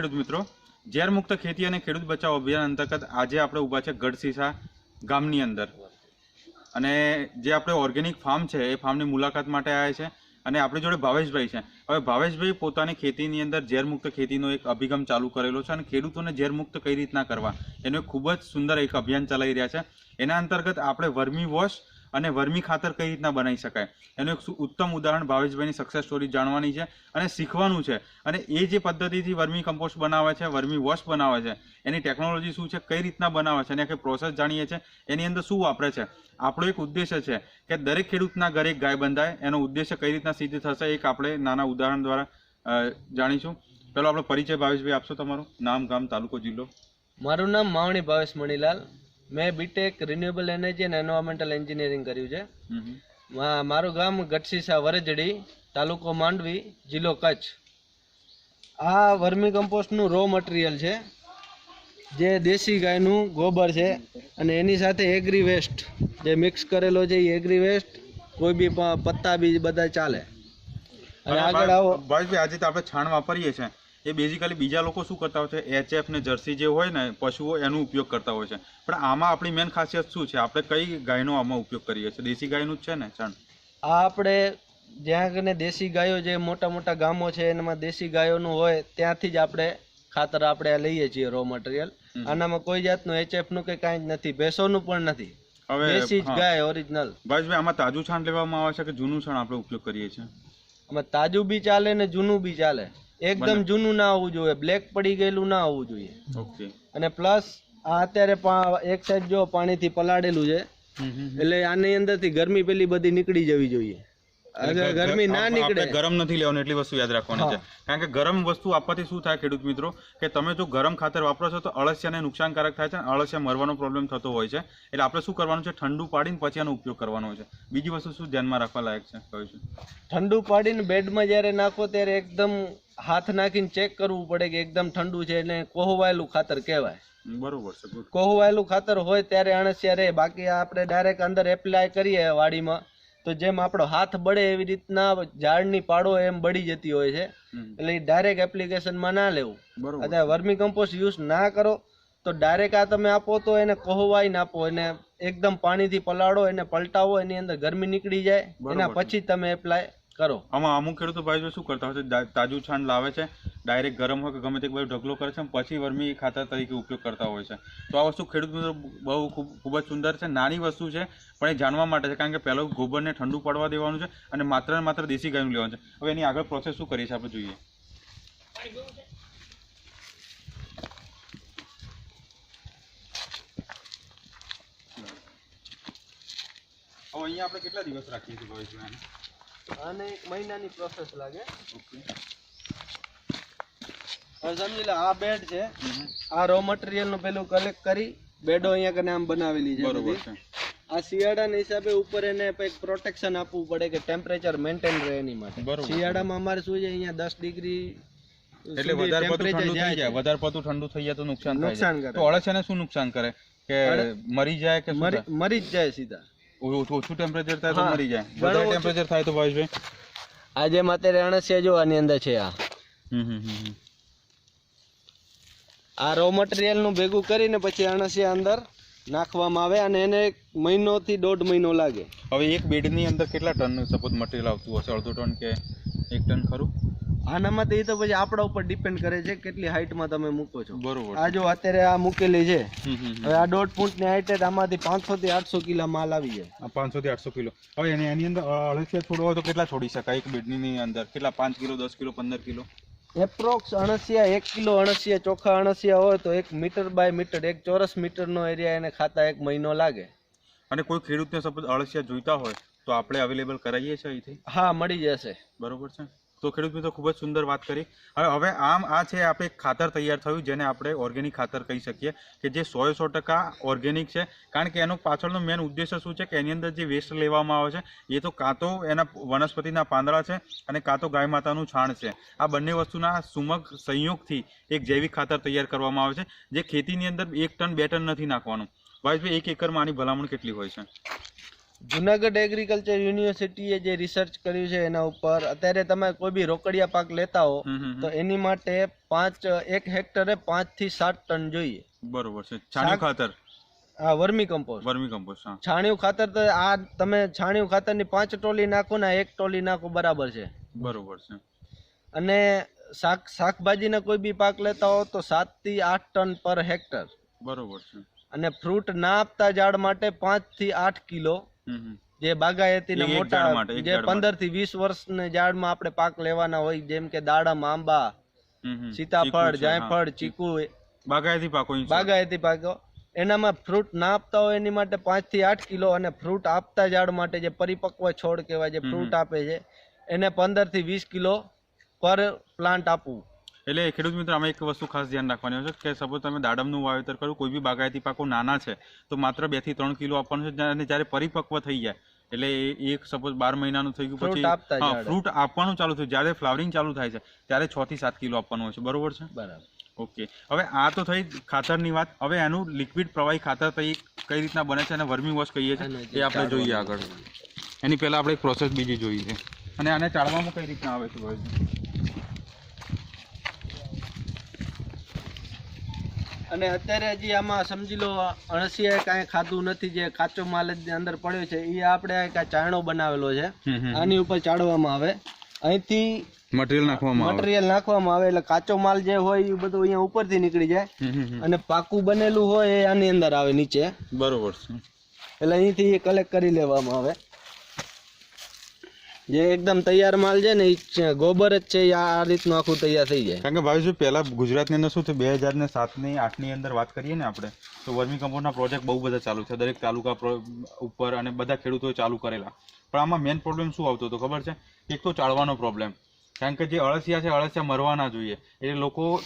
ખેડૂત મિત્રો, ઝેર મુક્ત ખેતી અને ખેડૂત બચાવ અભિયાન અંતર્ગત આજે આપણે ઊભા છે ગઢસીસા ગામની અંદર. અને જે આપણે ઓર્ગેનિક ફાર્મ છે, એ ફાર્મની મુલાકાત માટે આવ્યા છે અને આપણી જોડે ભાવેશભાઈ છે. હવે ભાવેશભાઈ પોતાની ખેતીની અંદર ઝેર મુક્ત ખેતીનો એક અભિગમ ચાલુ કરેલો છે અને ખેડૂતોને ઝેર મુક્ત કઈ રીતના કરવા, એનું ખૂબ જ સુંદર એક અભિયાન ચલાવી રહ્યા છે. એના અંતર્ગત આપણે વર્મી વોશ અને વર્મી ખાતર કઈ રીતના બનાવી શકાય? એનું એક ઉત્તમ ઉદાહરણ ભાવેશભાઈની સક્સેસ સ્ટોરી જાણવાની છે અને શીખવાનું છે. અને એ જે પદ્ધતિથી વર્મી કમ્પોસ્ટ બનાવે છે, વર્મી વોશ બનાવે છે, એની ટેકનોલોજી શું છે, કઈ રીતના બનાવે છે, અને આખી પ્રોસેસ જાણીએ છીએ એની અંદર શું વાપરે છે? આપણો એક ઉદ્દેશ્ય છે કે દરેક ખેડૂતના ઘરે ગાય બંધાય, એનો ઉદ્દેશ્ય કઈ રીતના સિદ્ધ થશે એક આપણે નાના ઉદાહરણ દ્વારા જાણીશું. પેલો આપણો પરિચય ભાવેશભાઈ આપશો તમારું? નામ, ગામ, તાલુકો, જિલ્લો. મારું નામ માવણી ભાવેશ મણીલાલ. મેં બીટેક રિન્યુએબલ એનર્જી અને એન્વાયરમેન્ટલ એન્જિનિયરિંગ કર્યું છે. મારું ગામ ગટસીસા વરજડી તાલુકો માંડવી જિલ્લો કચ્છ. આ વર્મી કમ્પોસ્ટનું રો મટીરિયલ છે જે દેશી ગાયનું ગોબર છે અને એની સાથે એગ્રી વેસ્ટ જે મિક્સ કરેલો છે એ એગ્રી વેસ્ટ કોઈ બી પત્તા બી બધા ચાલે. અને આગળ આવો. ભાઈ આજે તો આપણે છાણ વાપરીએ છીએ. એ બેઝિકલી બીજા લોકો શું કરતા હોય છે? એચએફ ને જર્સી જે હોય ને પશુઓ એનો ઉપયોગ કરતા હોય છે. પણ આમાં આપણી મેન ખાસિયત શું છે? આપણે કઈ ગાયનો આમાં ઉપયોગ કરીએ છીએ? દેશી ગાયનું જ છે ને ચણ? આ આપણે જ્યાં કને દેશી ગાયો જે મોટા મોટા ગામો છે એનામાં દેશી ગાયોનું હોય ત્યાંથી જ આપણે ખાતર આપણે લઈએ છીએ રો મટીરિયલ. આનામાં કોઈ જાતનું એચએફનું કે કાંઈ જ નથી ભેંસોનું પણ નથી. હવે દેશી જ. ગાય ઓરિજિનલ ભાઈ આમાં તાજું છાણ લેવામાં આવે છે કે જૂનું છાણ આપણે ઉપયોગ કરીએ છીએ? આમાં તાજું બી ચાલે ને જૂનું બી ચાલે? એકદમ. જૂનું ના હોવું જોઈએ. બ્લેક પડી ગયેલું ના હોવું જોઈએ. ઓકે. અને પ્લસ આ અત્યારે એક સાઈડ જો પાણીથી પલાળેલું છે એટલે આની અંદરથી ગરમી પેલી બધી નીકળી જવી જોઈએ. ગરમી ના નીકળે. ગરમ નથી લેવાનું એટલી વસ્તુ યાદ રાખવાની છે. કારણ કે ગરમ વસ્તુ આપવાથી શું થાય ખેડૂત મિત્રો? કે તમે જો ગરમ ખાતર વાપરો છો તો અળસિયાને નુકસાનકારક થાય છે અને અળસિયા મરવાનો પ્રોબ્લેમ થતો હોય છે. એટલે આપણે શું કરવાનું છે? ઠંડુ પાડીને પછી આનો ઉપયોગ કરવાનો છે. બીજી વસ્તુ શું ધ્યાનમાં રાખવા લાયક છે? કહ્યું છે? ઠંડુ પાડીને બેડમાં જ્યારે નાખો ત્યારે એકદમ હાથ નાખીને ચેક કરવું પડે કે એકદમ ઠંડુ છે એટલે કોહવાયેલું ખાતર કહેવાય. બરોબર છે કોહવાયેલું ખાતર હોય ત્યારે અણસિયા રહે. બાકી આપણે ડાયરેક્ટ અંદર એપ્લાય કરીએ વાડીમાં. તો જેમ આપણો હાથ બળે એવી રીતના ઝાડની પાડો એમ બળી જતી હોય છે. એટલે ડાયરેક્ટ એપ્લિકેશનમાં ના લેવું. અત્યારે વર્મી કમ્પોસ્ટ યુઝ ના કરો. તો ડાયરેક્ટ આ તમે આપો તો એને કોહવાઈ આપો. એને એકદમ પાણીથી પલાળો એને પલટાવો એની અંદર ગરમી નીકળી જાય. એના પછી તમે એપ્લાય કરો. આમાં અમુક ખેડૂતો ભાઈ જો શું કરતા હોય છે તાજું છાણ લાવે છે, ડાયરેક્ટ ગરમ હોય કે ગમે તે બધું ઢગલો કરે છે, પછી વર્મી ખાતર તરીકે ઉપયોગ કરતા હોય છે. તો આ વસ્તુ ખેડૂત મિત્રો બહુ ખૂબ ખૂબ જ સુંદર છે, નાની વસ્તુ છે, પણ એ જાણવા માટે છે, કારણ કે પહેલો ગોબરને ઠંડુ પડવા દેવાનું છે અને માત્ર ને માત્ર દેશી ગાયનું લેવાનું છે. હવે એની આગળ પ્રોસેસ શું કરીએ છીએ આપણે જોઈએ. અહીંયા આપણે કેટલા દિવસ રાખીએ છીએ ભાવેશભાઈ આને એક મહિનાની પ્રોસેસ લાગે. ઓકે સમજી લે આ બેડ છે. આ રો મટીરિયલનું પેલું કલેક્ટ કરી બેડો અહીંયા કને આમ બનાવેલી છે બરોબર છે. આ શિયાળાના હિસાબે ઉપર એને કંઈક પ્રોટેક્શન આપવું પડે કે ટેમ્પરેચર મેન્ટેન રહે એની માટે. શિયાળામાં અમારે શું છે અહીંયા દસ ડિગ્રી એટલે વધારે પડતું ઠંડુ થઈ જાય. વધારે પડતું ઠંડુ થઈ જાય તો નુકસાન થાય નુકસાન કરે. તો અળસિયાને શું નુકસાન કરે? કે મરી જાય કે? મરી જ જાય સીધા. ઓછું ટેમ્પરેચર થાય તો મરી જાય. વધારે ટેમ્પરેચર થાય તો ભાવેશભાઈ આ જેમ અત્યારે અણસિયા જો આની અંદર છે આ. આ રો મટીરિયલનું ભેગું કરીને પછી અણસિયા અંદર નાખવામાં આવે અને એને મહિનો થી દોઢ મહિનો લાગે. હવે એક બેડની અંદર કેટલા ટન સપોઝ મટીરિયલ આવતું હશે? અડધો ટન કે એક ટન ખરું? આનામાં તો એ તો પછી આપણા ઉપર ડિપેન્ડ કરે છે કેટલી હાઈટમાં તમે મૂકો છો. બરોબર. આ જો અત્યારે આ મૂકેલી છે. હવે આ દોઢ ફૂટની હાઈટ આમાંથી પાંચસો થી આઠસો કિલો માલ આવી જાય. પાંચસો થી આઠસો કિલો. હવે એની એની અંદર અળસિયા છોડવા હોય તો કેટલા છોડી શકાય? એક બેડની અંદર કેટલા? પાંચ કિલો દસ કિલો પંદર કિલો? એપ્રોક્સ અણસિયા એક કિલો અણસિયા ચોખ્ખા અણસિયા હોય તો એક મીટર બાય મીટર એક ચોરસ મીટરનો એરિયા એને ખાતા એક મહિનો લાગે. અને કોઈ ખેડૂતને સપોઝ અળસિયા જોઈતા હોય તો આપણે અવેલેબલ કરાવીએ છીએ અહીંથી? હા મળી જશે. બરોબર છે. તો ખેડૂત મિત્રો ખૂબ જ સુંદર વાત કરી. હવે હવે આમ આ છે આપણે ખાતર તૈયાર થયું, જેને આપણે ઓર્ગેનિક ખાતર કહી શકીએ, કે જે સો સો ટકા ઓર્ગેનિક છે. કારણ કે એનો પાછળનો મેન ઉદ્દેશ્ય શું છે? કે એની અંદર જે વેસ્ટ લેવામાં આવે છે, એ તો કાં તો એના વનસ્પતિના પાંદડા છે અને કાં તો ગાય માતાનું છાણ છે. આ બંને વસ્તુના સુમગ સંયોગથી એક જૈવિક ખાતર તૈયાર કરવામાં આવે છે, જે ખેતીની અંદર એક ટન, બે ટન નથી નાખવાનું. ભાઈ, એક એકરમાં આની ભલામણ કેટલી હોય છે? જુનાગઢ એગ્રીકલ્ચર યુનિવર્સિટીએ જે રિસર્ચ કર્યું છે એના ઉપર અત્યારે તમે કોઈ બી રોકડિયા પાક લેતા હો. તો એની માટે પાંચ એક હેક્ટરે પાંચથી સાત ટન જોઈએ. બરોબર છે. છાણિયું ખાતર? આ વર્મી કમ્પોસ્ટ વર્મી કમ્પોસ્ટ હા. છાણિયું ખાતર તો આ તમે છાણિયું ખાતરની પાંચ ટોલી નાખો ને એક ટોલી નાખો બરાબર છે. બરોબર છે. અને શાક શાકભાજીના કોઈ બી પાક લેતા હો તો સાતથી આઠ ટન પર હેક્ટર. બરોબર છે. અને ફ્રૂટ ના આપતા ઝાડ માટે પાંચથી આઠ કિલો. જે બાગાયતીના મોટા જે પંદરથી વીસ વર્ષના ઝાડમાં આપણે પાક લેવાના હોય જેમ કે દાડમ આંબા. સીતાફળ. જાયફળ ચીકુ બાગાયતી પાકો બાગાયતી પાકો. એનામાં ફ્રૂટ ના આપતા હોય એની માટે પાંચથી આઠ કિલો અને ફ્રૂટ આપતા ઝાડ માટે જે પરિપક્વ છોડ કહેવાય જે ફ્રૂટ આપે છે એને પંદરથી વીસ કિલો પર પ્લાન્ટ આપવું. એટલે ખેડૂત મિત્રો આમાં એક વસ્તુ ખાસ ધ્યાન રાખવાની હોય છે કે સપોઝ તમે દાડમનું વાવેતર કરો કોઈ બી બાગાયતી પાકો નાના છે તો માત્ર બેથી ત્રણ કિલો આપવાનું છે અને જ્યારે પરિપક્વ થઈ જાય એટલે એક સપોઝ બાર મહિનાનું થઈ ગયું પછી હા ફ્રૂટ આપવાનું ચાલુ થયું. જ્યારે ફ્લાવરિંગ ચાલુ થાય છે ત્યારે છ થી સાત કિલો આપવાનું હોય છે. બરોબર છે? બરાબર. ઓકે. હવે આ તો થઈ ખાતરની વાત. હવે એનું લિક્વિડ પ્રવાહી ખાતર કઈ કઈ રીતના બને છે અને વર્મી વોશ કહીએ છીએ એ આપણે જોઈએ આગળ. એની પહેલાં આપણે એક પ્રોસેસ બીજી જોઈએ છે. અને આને ચાળવામાં કઈ રીતના આવે છે અને અત્યારે હજી આમાં સમજી લો અણસીએ કાંઈ ખાધું નથી જે કાચો માલ જ અંદર પડ્યો છે એ આપણે કાંઈ ચાયણો બનાવેલો છે. આની ઉપર ચાડવામાં આવે. અહીંથી મટીરિયલ નાખવામાં મટીરિયલ નાખવામાં આવે એટલે કાચો માલ જે હોય એ બધું અહીંયા ઉપરથી નીકળી જાય. અને પાકું બનેલું હોય એ આની અંદર આવે નીચે. બરોબર છે. એટલે અહીંથી એ કલેક્ટ કરી લેવામાં આવે. જે એકદમ તૈયાર માલ છે ને ગોબર જ છે આ રીતનું આખું તૈયાર થઈ જાય. કારણ કે ભાઈ પહેલા ગુજરાતની અંદર શું છે, બે હજાર ને સાતની, આઠની અંદર વાત કરીએ ને આપણે, તો વર્મી કમ્પોસ્ટના પ્રોજેક્ટ બહુ બધા ચાલુ છે. દરેક તાલુકા પ્રો- ઉપર અને બધા ખેડૂતોએ ચાલુ કરેલા. પણ આમાં મેઇન પ્રોબ્લેમ શું આવતો હતો ખબર છે? એક તો ચાળવાનો પ્રોબ્લેમ કારણ કે જે અળસિયા છે, અળસિયા મરવા ના જોઈએ. એટલે લોકો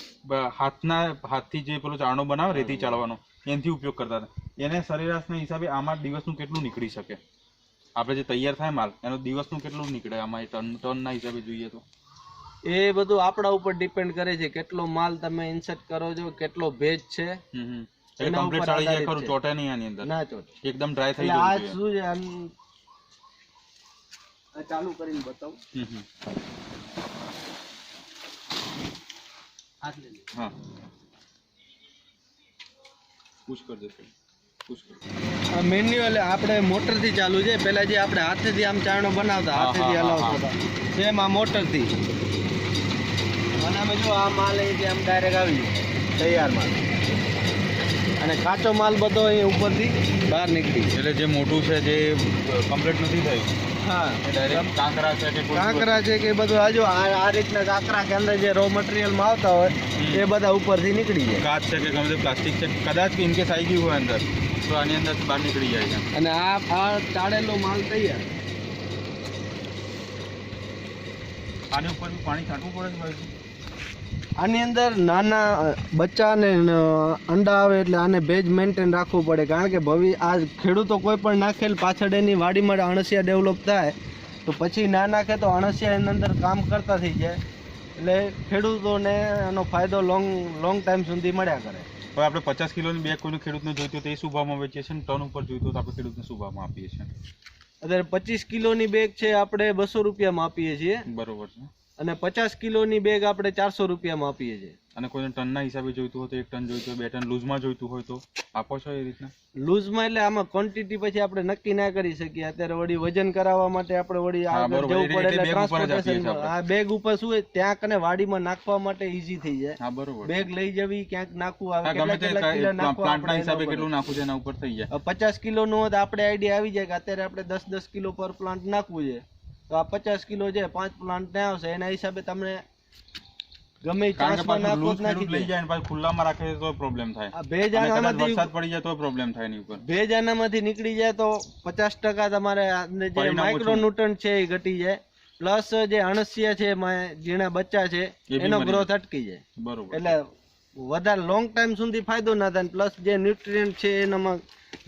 હાથના, હાથથી જે પેલો ચાળનો બનાવે, રેતી ચાળવાનો, એનાથી ઉપયોગ કરતા હતા. એને સરેરાશના હિસાબે આમાં દિવસનું કેટલું નીકળી શકે? આપણે જે તૈયાર થાય માલ એનો દિવસનું કેટલું નીકળે? આમાં ટન ટનના હિસાબે જોઈએ તો. એ બધું આપણા ઉપર ડિપેન્ડ કરે છે કેટલો માલ તમે ઇન્સર્ટ કરો છો કેટલો ભેજ છે. એના ઉપર જાય ખરું ચોટે નહીં આની અંદર. ના ચોટ. એકદમ ડ્રાય થઈ આ શું છે આમ- ચાલુ કરીને બતાવું. હા. પુશ કરી દેશે મેન્યુઅલ આપણે મોટરથી ચાલુ છે. પેલા જે આપણે હાથેથી આમ ચાણો બનાવતા હાથેથી હલાવતા હતા. સેમ આ મોટરથી. અને અમે જો આ માલ અહીંથી આમ ડાયરેક્ટ આવી તૈયાર માલ. અને કાચો માલ બધો અહીં ઉપરથી બહાર નીકળી એટલે જે મોટું છે જે કમ્પ્લીટ નથી થયું? હા. કાંકરા છે કે કાંકરા છે કે બધું આજુ આ આ રીતના કાંકરા કે અંદર જે રો મટીરિયલમાં આવતા હોય એ બધા ઉપરથી નીકળી જાય. કાચ છે કે ગમે પ્લાસ્ટિક છે કદાચ ઇનકેસ આવી ગયું હોય અંદર. તો આની અંદર બહાર નીકળી જાય છે. અને આ આ ચાળેલો માલ તૈયાર. આની ઉપર પાણી છાંટવું પડે છે આની અંદર નાના બચ્ચાને અંડા આવે એટલે આને ભેજ મેન્ટેન રાખવું પડે. કારણ કે ભવિ આ ખેડૂતો કોઈ પણ નાખેલ પાછળ એની વાડીમાં અણસિયા ડેવલપ થાય તો પછી ના નાખે તો અણસિયા એની અંદર કામ કરતા થઈ જાય. એટલે ખેડૂતોને એનો ફાયદો લોંગ લોંગ ટાઈમ સુધી મળ્યા કરે. હવે આપણે પચાસ કિલોની બેગ કોઈને ખેડૂતને જોઈતું તો એ શું ભાવમાં વેચીએ છીએ ટન ઉપર જોઈતું તો આપણે ખેડૂતને શું ભાવમાં આપીએ છીએ? અત્યારે પચીસ કિલોની બેગ છે આપણે બસો રૂપિયામાં આપીએ છીએ. બરોબર છે. અને પચાસ કિલોની બેગ આપણે ચારસો રૂપિયામાં આપીએ છીએ. અને કોઈને ટનના હિસાબે જોઈતું હોય તો એક ટન જોઈતું હોય બે ટન લૂઝમાં જોઈતું હોય તો આપો છો એ રીતના? લૂઝમાં એટલે આમાં ક્વોન્ટિટી પછી આપણે નક્કી ના કરી શકીએ. અત્યારે વળી વજન કરાવવા માટે આપણે વળી આગળ જવું પડે એટલે ટ્રાન્સપોર્ટેશન આ બેગ ઉપર શું હોય ત્યાં કને વાડીમાં નાખવા માટે ઈઝી થઈ જાય. હા બરોબર. બેગ લઈ જવી ક્યાંક નાખવું આવે ગમે તે પ્લાન્ટના હિસાબે કેટલું નાખવું છે એના ઉપર થઈ જાય. પચાસ કિલો નું હોય તો આપણે આઈડિયા આવી જાય કે અત્યારે આપણે દસ દસ કિલો પર પ્લાન્ટ નાખવું છે. તો આ પચાસ કિલો છે પાંચ પ્લાન્ટ ને આવશે એના હિસાબે તમને ગમે નાખો નાખી લઈ જાય પાછું ખુલ્લામાં રાખે તો પ્રોબ્લેમ થાય. ભેજ આનામાંથી વરસાદ પડી જાય તો પ્રોબ્લેમ થાય એની ઉપર. ભેજ આનામાંથી નીકળી જાય તો પચાસ ટકા તમારે જે માઇક્રો ન્યુટન છે એ ઘટી જાય. પ્લસ જે અણસિયા છે ઝીણા બચ્ચા છે એનો ગ્રોથ અટકી જાય. બરોબર. એટલે વધારે લોંગ ટાઈમ સુધી ફાયદો ના થાય પ્લસ જે ન્યુટ્રિયન્ટ છે એનામાં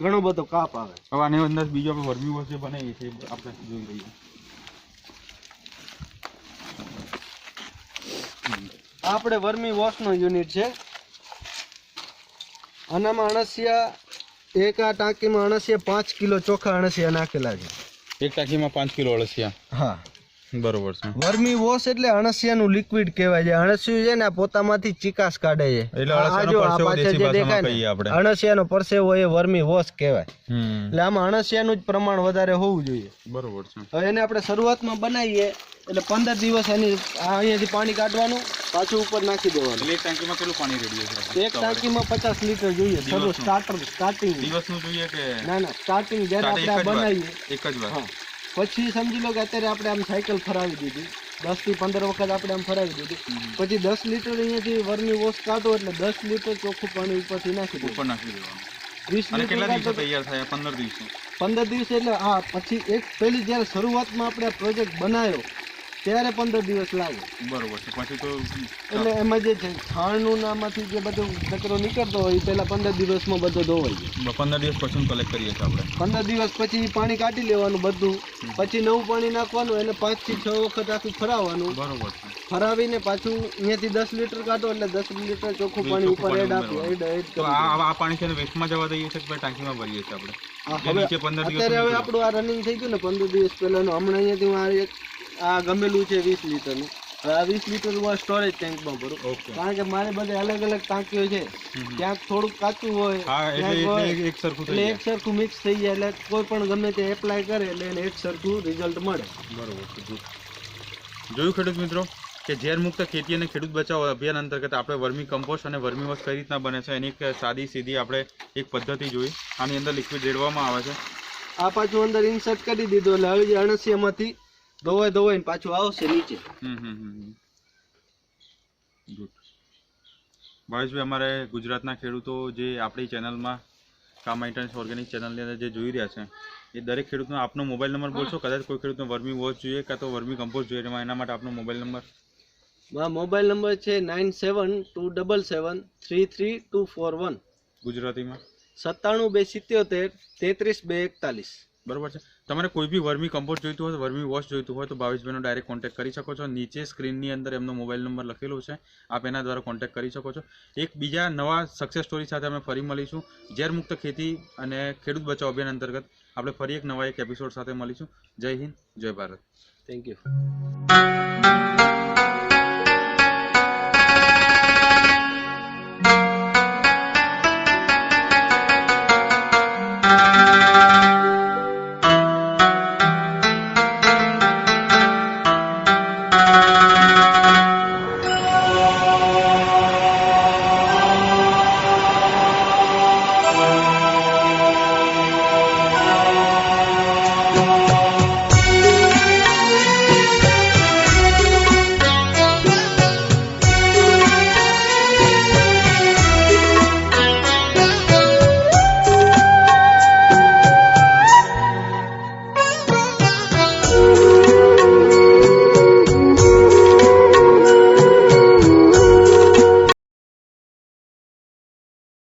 ઘણો બધો કાપ આવે. હવે આની અંદર બીજો આપણે વર્મી વોશ જે બનાવીએ છીએ આપણે જોઈ લઈએ. આપણે વર્મી વોશનો યુનિટ છે. આનામાં અણસિયા એક આ ટાંકીમાં અણસિયા પાંચ કિલો ચોખા અણસિયા નાખેલા છે. એક ટાંકીમાં પાંચ કિલો અળસિયા હા. બરોબર છે. વર્મી વોશ એટલે અણસિયાનું લિક્વિડ કહેવાય છે. અણસિયું છે ને પોતામાંથી ચિકાસ કાઢે છે. એટલે. અણસિયાનો પરસેવો એ વર્મી વોશ કહેવાય. એટલે આમાં અણસિયાનું જ પ્રમાણ વધારે હોવું જોઈએ. બરોબર છે. હવે એને આપણે શરૂઆતમાં બનાવીએ એટલે પંદર દિવસ એની અહીંયાથી પાણી કાઢવાનું પાછું ઉપર નાખી દેવાનું. એક ટાંકીમાં કેટલું પાણી રેડી છે? એક ટાંકીમાં પચાસ લીટર જોઈએ. શરૂ સ્ટાર્ટર સ્ટાર્ટિંગ દિવસનું જોઈએ કે ના ના સ્ટાર્ટિંગ જ્યારે આપણે? બનાવીએ. એક જ વાર. પછી સમજી લો કે અત્યારે આપણે આમ સાયકલ ફરાવી દીધી. દસથી પંદર વખત આપણે આમ ફરાવી દીધી. પછી દસ લીટર અહીંયાથી વરની વોશ કાઢો એટલે દસ લીટર ચોખ્ખું પાણી ઉપરથી નાખી દો ઉપર નાખી દેવાનું. વીસ કેટલા દિવસો તૈયાર થાય? પંદર દિવસે. પંદર દિવસ એટલે હા પછી એક પહેલી જ્યારે શરૂઆતમાં આપણે પ્રોજેક્ટ બનાવ્યો ત્યારે પંદર દિવસ લાગે. બરોબર છે પછી તો એટલે એમાં જે છે છાણનું નામાંથી જે બધો કચરો નીકળતો હોય એ પહેલા પંદર દિવસમાં બધો ધોવાઈ જાય. પંદર દિવસ પછી કલેક્ટ કરીએ છીએ આપણે. પંદર દિવસ પછી પાણી કાઢી લેવાનું બધું. પછી નવું પાણી નાખવાનું એને પાંચથી છ વખત આખું ફરાવવાનું. બરોબર ફરાવીને પાછું અહીંયાથી દસ લીટર કાઢો એટલે દસ લીટર ચોખ્ખું પાણી ઉપર એડ આપો એડ એડ આ પાણી છે વેસ્ટમાં જવા દઈએ છીએ ટાંકીમાં ભરીએ છીએ આપણે? અત્યારે હવે આપણું આ રનિંગ થઈ ગયું ને પંદર દિવસ પહેલાનું. હમણાં અહીંયાથી હું આ એક આ ગમેલું છે વીસ લીટરનું. હવે આ વીસ લીટર આ સ્ટોરેજ ટેન્કમાં ભરું. કારણ કે મારે બધે અલગ અલગ ટાંકીઓ છે. ક્યાંક થોડુંક કાચું હોય એટલે એક સરખું મિક્સ થઈ જાય એટલે કોઈ પણ ગમે તે એપ્લાય કરે એટલે એને એક સરખું રિઝલ્ટ મળે. બરોબર જોયું ખેડૂત મિત્રો કે ઝેર મુક્ત ખેતી અને ખેડૂત બચાવ અભિયાન અંતર્ગત આપણે વર્મી કમ્પોસ્ટ અને વર્મી વસ્ત કઈ રીતના બને છે? એની એક સાદી સીધી આપણે એક પદ્ધતિ જોઈ. આની અંદર લિક્વિડ રેડવામાં આવે છે. આ પાછું અંદર ઇન્સર્ટ કરી દીધો એટલે હવે જે અણસિયામાંથી ધોવાઈ ધોવાય પાછું આવશે નીચે. હમ હમ હમ હમ. Good. ભાવેશભાઈ અમારે ગુજરાતના ખેડૂતો જે આપણી ચેનલમાં કામ આઇટન્સ ઓર્ગેનિક ચેનલની અંદર જે જોઈ રહ્યા છે એ દરેક ખેડૂતનો આપનો મોબાઈલ નંબર બોલશો? કદાચ કોઈ ખેડૂતનો વર્મી વોચ જોઈએ કાં તો વર્મી કમ્પોઝ જોઈએ એમાં એના માટે આપનો મોબાઈલ નંબર મારા મોબાઈલ નંબર છે nine seven two double seven three three two four one ગુજરાતીમાં? સત્તાણું બે સિત્યોતેર તેત્રીસ બે એકતાલીસ. બરોબર છે. તમારે કોઈ બી વર્મી કમ્પોઝ જોઈતું હોય, વર્મી વોશ જોઈતું હોય, તો ભાવેશભાઈનો ડાયરેક્ટ કોન્ટેક્ટ કરી શકો છો. નીચે સ્ક્રીનની અંદર એમનો મોબાઈલ નંબર લખેલો છે. આપ એના દ્વારા કોન્ટેક્ટ કરી શકો છો. એક બીજા નવા સક્સેસ સ્ટોરી સાથે અમે ફરી મળીશું. ઝેર મુક્ત ખેતી અને ખેડૂત બચાવ અભિયાન અંતર્ગત આપણે ફરી એક નવા એક એપિસોડ સાથે મળીશું. જય હિન્દ, જય ભારત. Thank you